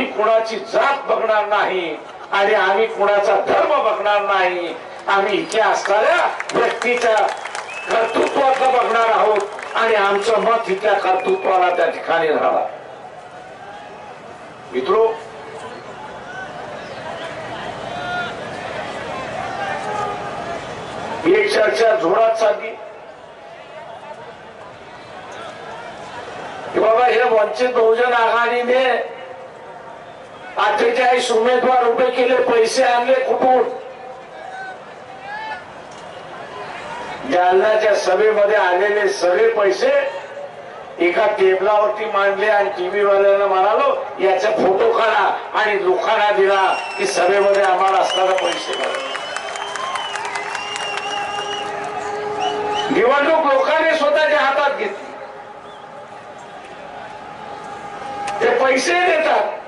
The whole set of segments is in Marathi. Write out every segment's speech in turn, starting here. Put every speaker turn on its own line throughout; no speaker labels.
आम्ही कुणाची जात बघणार नाही आणि आम्ही कुणाचा धर्म बघणार नाही. आम्ही इथे असणाऱ्या व्यक्तीच्या कर्तृत्वाचं बघणार आहोत आणि आमचं मत इथल्या कर्तृत्वाला त्या ठिकाणी राहणार मित्रो एक चर्चा जोरात चालली. बाबा हे वंचित बहुजन आघाडीने अठ्ठेचाळीस उमेदवार उभे केले पैसे आणले कुठून? जालनाच्या सभेमध्ये आलेले सगळे पैसे एका टेबलावरती मांडले आणि टीव्ही वाल्याला म्हणालो याचा फोटो काढा आणि लोकांना दिला की सभेमध्ये आम्हाला असताना पैसे निवडणूक लोकांनी स्वतःच्या हातात घेतली. ते पैसे देतात.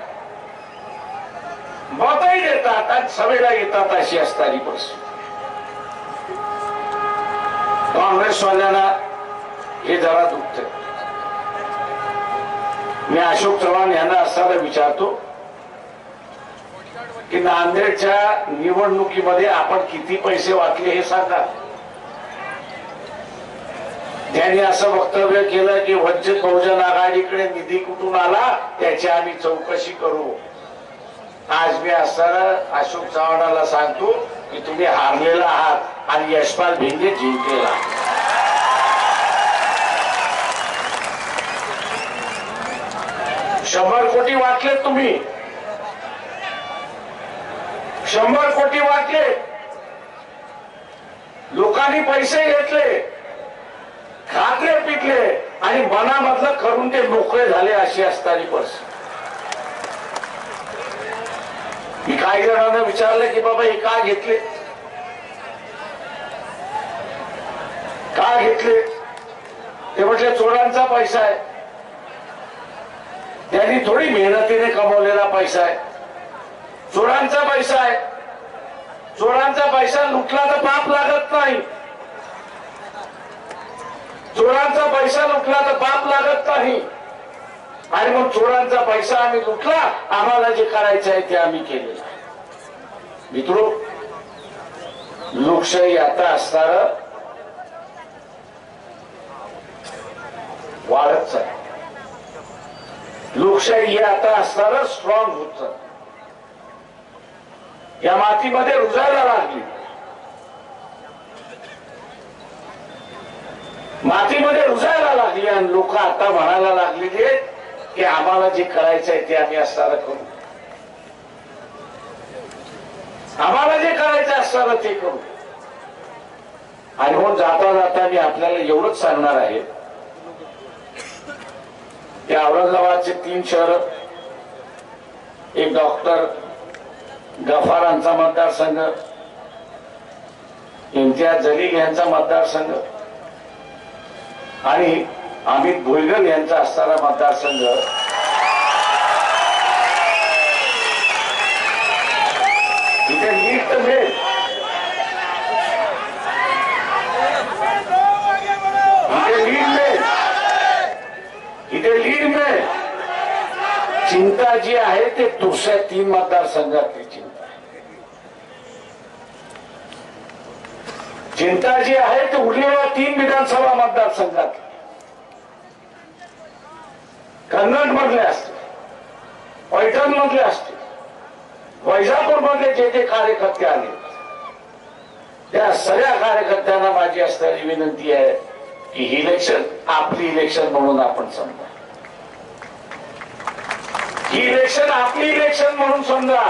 मतही देतात आणि सभेला येतात अशी असणारी बस काँग्रेसवाल्यांना हे जरा दुखत मी अशोक चव्हाण यांना असताना विचारतो की नांदेडच्या निवडणुकीमध्ये आपण किती पैसे वाचले हे सांगा. त्यांनी असं वक्तव्य केलं की वंचित बहुजन आघाडीकडे निधी कुठून आला त्याची आम्ही चौकशी करू. आज मी असताना अशोक चव्हाणाला सांगतो की तुम्ही हारलेला आहात आणि यशपाल भिंगे जिंकलेला शंभर कोटी वाटले तुम्ही. शंभर कोटी वाटले लोकांनी पैसे घेतले खातले पिकले आणि मनामधलं करून ते मोकळे झाले अशी असताना परिस्थिती. मी काही जणांना विचारलं की बाबा हे का घेतले? का घेतले? ते म्हटले चोरांचा पैसा आहे. त्यांनी थोडी मेहनतीने कमवलेला पैसा आहे. चोरांचा पैसा आहे. चोरांचा पैसा लुटला तर पाप लागत नाही. चोरांचा पैसा लुटला तर पाप लागत नाही. आणि मग चोरांचा पैसा आम्ही लुटला. आम्हाला जे करायचं आहे ते आम्ही केलेलं मित्रो लोकशाही आता असणार वाढत चाल लोकशाही हे आता असणार स्ट्रॉंग होत चाल या मातीमध्ये रुजायला लागली. मातीमध्ये रुजायला लागली आणि लोक आता म्हणायला लागलेली आहेत की आम्हाला जे करायचं आहे ते आम्ही असताना करू. आम्हाला जे करायचं असताना ते करू. आणि म्हणून जाता जाता मी आपल्याला एवढंच सांगणार आहे. की औरंगाबादचे तीन शहर एक डॉक्टर गफारांचा मतदारसंघ इम्तियाज जलीग यांचा मतदारसंघ आणि अमित भुईगल यांचा असणारा मतदारसंघ. इथे लीड तर मिळेल इथे लीड मिळेल इथे लीड मिळेल चिंता जी आहे ते दुसऱ्या तीन मतदारसंघातली चिंता चिंता जी आहे ते उरलेल्या तीन विधानसभा मतदारसंघातली. कन्नड मधले असतील पैठण मधले असतील वैजापूर मधले जे जे कार्यकर्ते आले त्या सगळ्या कार्यकर्त्यांना माझी असणारी विनंती आहे की ही इलेक्शन आपली इलेक्शन म्हणून आपण समजा. ही इलेक्शन आपली इलेक्शन म्हणून समजा.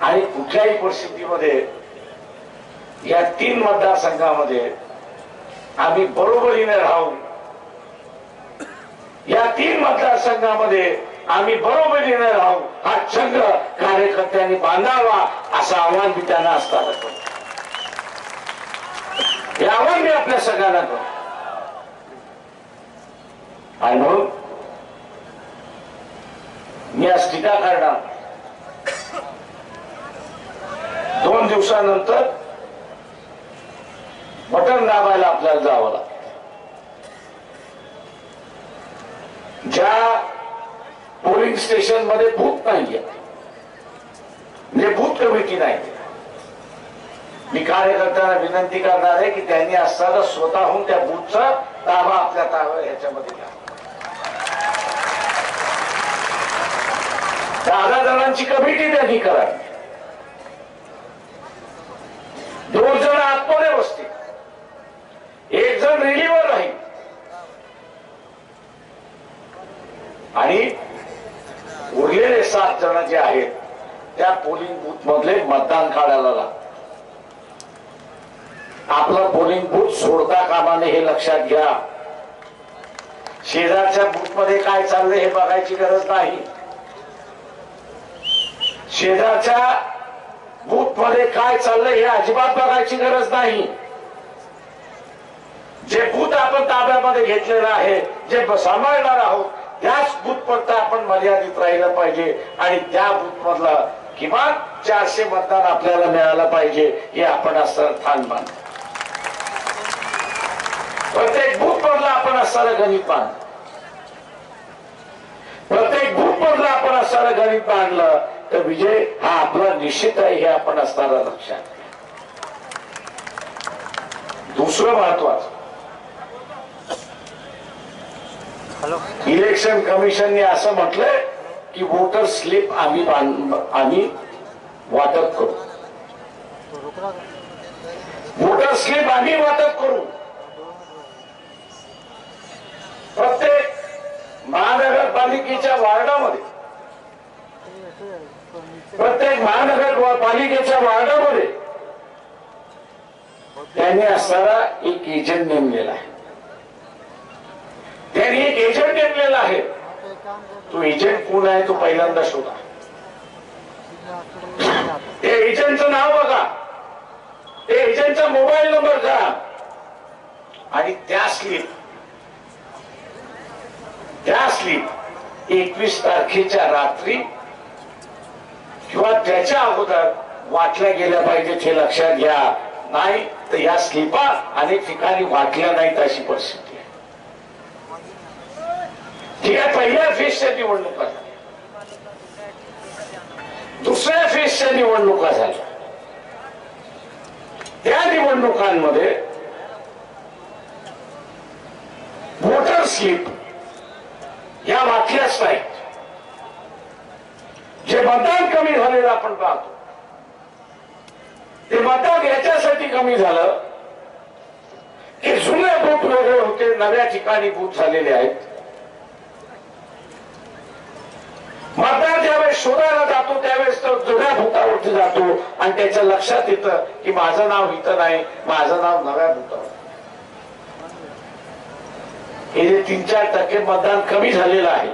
आणि कुठल्याही परिस्थितीमध्ये या तीन मतदारसंघामध्ये आम्ही बरोबरीने राहू या तीन मतदारसंघामध्ये आम्ही बरोबरीने राहू हा संघ कार्यकर्त्यांनी बांधावा असं आव्हान मी त्यांना असताना हे आव्हान मी आपल्या सगळ्यांना करतो. आणि म्हणून मी आज टीका करणार. दोन दिवसानंतर बटन दाबायला आपल्याला जावं लागतं. ज्या पोलिंग स्टेशनमध्ये भूत नाहीये. म्हणजे भूत कमिटी नाही. मी कार्यकर्त्यांना विनंती करणार आहे की त्यांनी असताना स्वतःहून त्या बूथचा ताबा आपल्या ताबा ह्याच्यामध्ये घ्या. दहा जणांची कमिटी त्यांनी करा दोन जण आतमध्ये बसतील एक जण रिलीवर राहील आणि उरलेले सात जण जे आहेत त्या पोलिंग बूथ मधले मतदान काढायला लागतात आपलं पोलिंग बूथ सोडता कामाने हे लक्षात घ्या. शेजारच्या बूथमध्ये काय चाललंय हे बघायची गरज नाही. शेजारच्या बूथमध्ये काय चाललंय हे अजिबात बघायची गरज नाही. जे बूथ आपण ताब्यामध्ये घेतलेलं आहे जे सांभाळणार आहोत त्याच बूथ पडता आपण मर्यादित राहिलं पाहिजे आणि त्या बूथ मधला किमान चारशे मतदान आपल्याला मिळालं पाहिजे हे आपण असं ठाण मान प्रत्येक बूथ मधला आपण असणारं गणित मान प्रत्येक बूथ मधला आपण असणारं गणित मांडलं तर विजय हा आपला निश्चित आहे हे आपण असणारं लक्षात दुसरं महत्वाचं इलेक्शन कमिशनने असं म्हटलंय की वोटर स्लिप आम्ही आम्ही वाटप करू. वोटर स्लिप आम्ही वाटप करू. प्रत्येक महानगरपालिकेच्या वार्डामध्ये प्रत्येक महानगरपालिकेच्या वार्डामध्ये त्यांनी असणारा एक एजंट नेमलेला आहे. त्यांनी एक एजंट नेमलेला आहे. तो एजंट कोण आहे तो पहिल्यांदा शोधा. त्या एजंटचं नाव बघा. ते एजंटचा मोबाईल नंबर घ्या. आणि त्या स्लिप त्या स्लिप एकवीस तारखेच्या रात्री किंवा त्याच्या अगोदर वाटल्या गेल्या पाहिजेत हे लक्षात घ्या. नाही तर या स्लिपा अनेक ठिकाणी वाटल्या नाहीत अशी परिस्थिती. आहे ठीक आहे पहिल्या फेजच्या निवडणुका झाल्या. दुसऱ्या फेजच्या निवडणुका झाल्या. त्या निवडणुकांमध्ये वोटर स्लिप या वाटल्याच नाहीत जे मतदान कमी झालेलं आपण पाहतो ते मतदान याच्यासाठी कमी झालं की जुने बूथ वेगळे होते नव्या ठिकाणी बूथ झालेले आहेत. मतदार ज्यावेळेस शोधायला जातो त्यावेळेस तो जुन्या भूतावरती जातो. आणि त्याच्या लक्षात येतं की माझं नाव इथं नाही माझं नाव नव्या भूतावर. हे जे तीन चार टक्के मतदान कमी झालेलं आहे.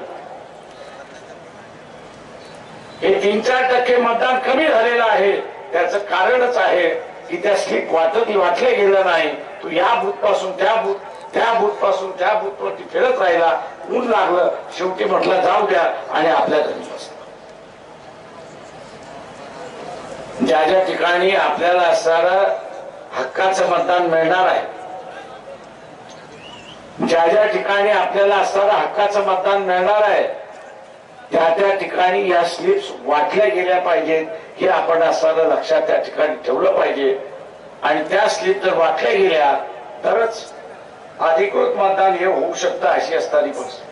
हे तीन चार टक्के मतदान कमी झालेलं आहे. त्याचं कारणच आहे की त्या स्लिप वाटत वाटल्या गेलं नाही. तू या बूथपासून त्या बूथ त्या बूथपासून त्या भूतवरती फिरत राहिला ऊन लागलं शेवटी म्हटलं जाऊ द्या आणि आपल्या घरी ज्या ज्या ठिकाणी आपल्याला असणारं हक्काचं मतदान मिळणार आहे ज्या ज्या ठिकाणी आपल्याला असणारं हक्काचं मतदान मिळणार आहे त्या त्या ठिकाणी या स्लिप्स वाटल्या गेल्या पाहिजेत हे आपण असणारं लक्षात त्या ठिकाणी ठेवलं पाहिजे. आणि त्या स्लिप जर वाटल्या गेल्या तरच अधिकृत मतदान हे होऊ शकतं अशी असणारी परिस्थिती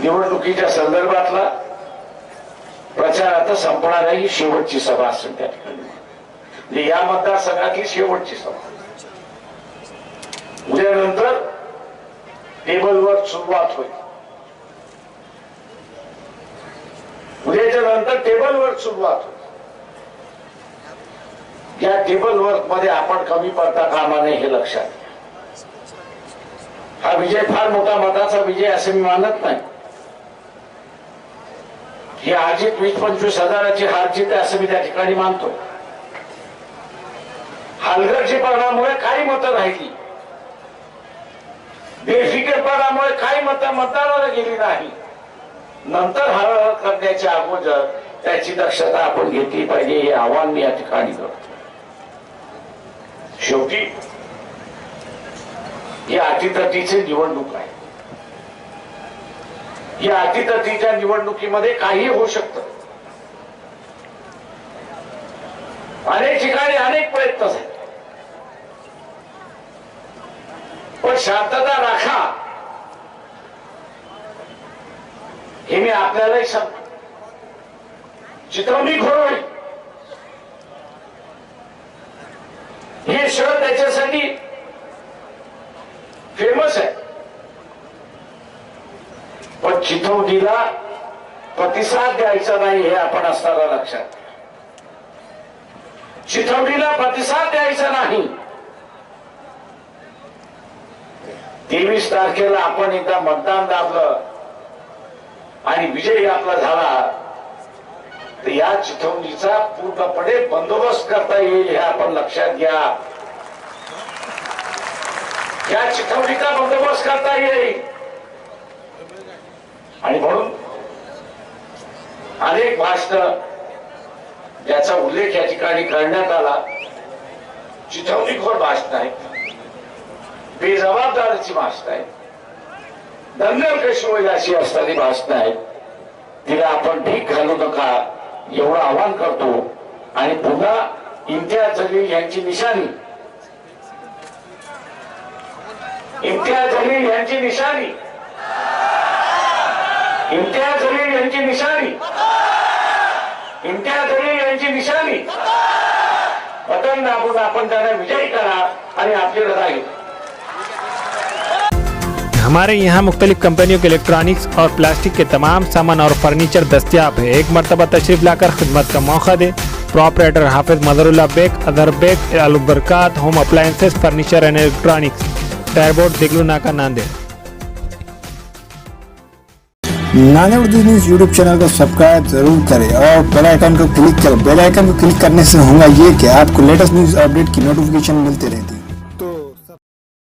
निवडणुकीच्या संदर्भातला प्रचार आता संपणाऱ्या ही शेवटची सभा असेल त्या ठिकाणी. म्हणजे या मतदारसंघातली शेवटची सभा. उद्यानंतर टेबलवर सुरुवात होईल. उद्याच्या नंतर टेबलवर सुरुवात होईल. या टेबल वर्कमध्ये आपण कमी पडता कामा नये हे लक्षात घ्या. हा विजय फार मोठा मताचा विजय असे मी मानत नाही. ही हारजीत वीस पंचवीस हजाराची हारजीत आहे असं मी त्या ठिकाणी मानतो. हलगर्जीपणामुळे काही मतं राहिली. बेफिकीरपणामुळे काही मतं मतदानाला गेली नाही. नंतर हळहळ करण्याच्या अगोदर त्याची दक्षता आपण घेतली पाहिजे हे आव्हान मी या ठिकाणी करतो. शेवटी ही अटीतटीची निवडणूक आहे. या अटीतटीच्या निवडणुकीमध्ये काही होऊ शकतं. अनेक ठिकाणी अनेक प्रयत्न झाले. पण शांतता राखा. हे मी आपल्यालाही सांगतो. चित्रवणी घोरवली. हे शहर त्याच्यासाठी फेमस आहे. पण चिथवणीला प्रतिसाद द्यायचा नाही हे आपण असताना लक्षात घ्या. चिथवणीला प्रतिसाद द्यायचा नाही. तेवीस तारखेला आपण एकदा मतदान दाबलं आणि विजय आपला झाला. तर या चिथवणीचा पूर्णपणे बंदोबस्त करता येईल हे आपण लक्षात घ्या. या चिथवणीचा बंदोबस्त करता येईल. आणि म्हणून अनेक भाषण ज्याचा उल्लेख या ठिकाणी करण्यात आला. चिथवणीखोर भाषण आहे बेजबाबदारीची भाषण आहे दंगल कशी होईल अशी असणारी भाषण आहेत तिला आपण ठीक घालू नका. एवढं आवाहन करतो. आणि पुन्हा इम्तियाज जलील यांची निशाणी. इम्तियाज जलील यांची निशाणी. इम्तियाज जलील यांची निशाणी. इम्तियाज जलील यांची निशाणी. पतन दाबून आपण त्यांना विजयी करा आणि आपली रजा घेऊ.
हमारे यहाँ मुख्तलिफ़ कंपनियों के इलेक्ट्रॉनिक्स और प्लास्टिक के तमाम सामान और फर्नीचर दस्तियाब है। एक मरतबा तशरीफ़ लाकर खिदमत का मौका दे। Proprietor Hafiz Madarulla Baig other Baig Albarkat home appliances furniture and electronics tyre board Deglur Naka Nanded
नानेवड़ news YouTube channel को सब्सक्राइब ज़रूर करें और बेल आइकन को क्लिक करें। बेल आइकन को क्लिक करने से होगा ये कि आपको लेटेस्ट न्यूज़ अपडेट की नोटिफिकेशन मिलती रहती है।